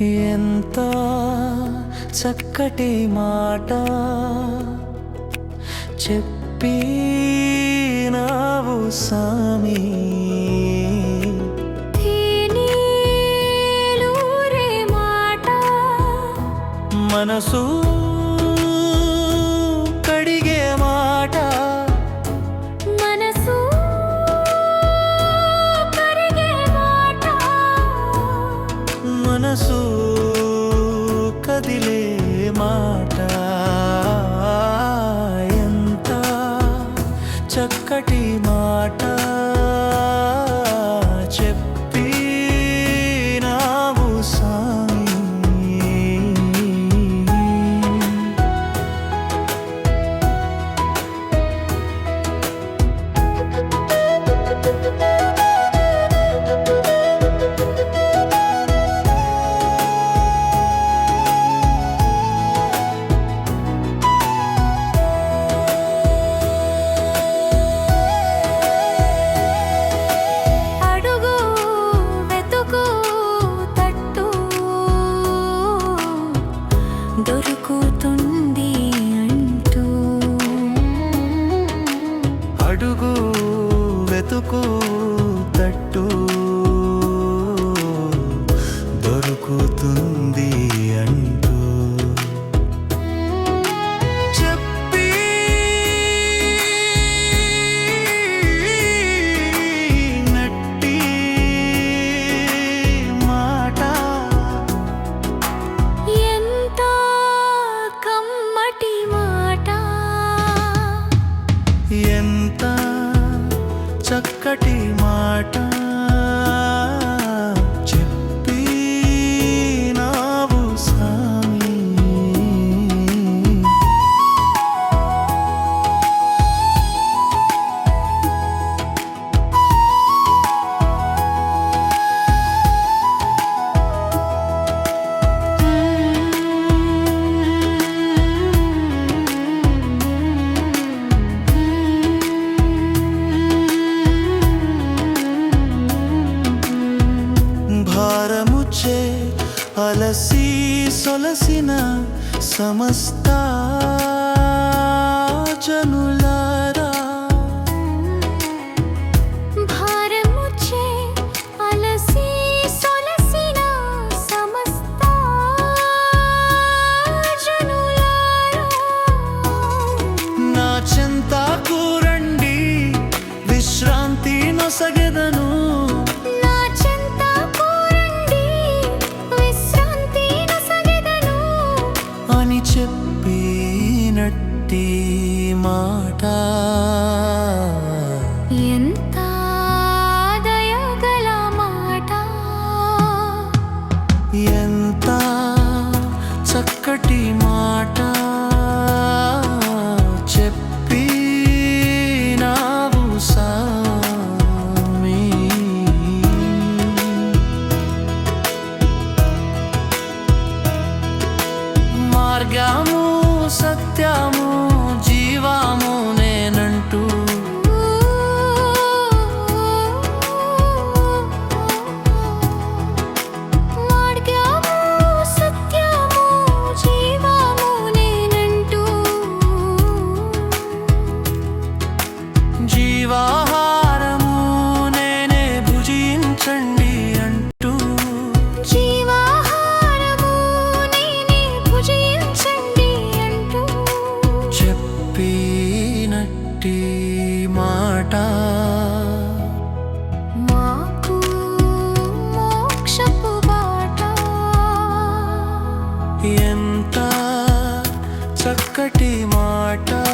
ఎంత చక్కటి మాట చెప్పినావు సామి. మనసు చక్కటి దొరుకుతుంది అంటూ. అడుగు వెతుకు తట్టు. దొరుకుతుంది ఎంత చక్కటి మాట అలసి సొలసిన సమస్త జనులా ఎంత చక్కటి మాట.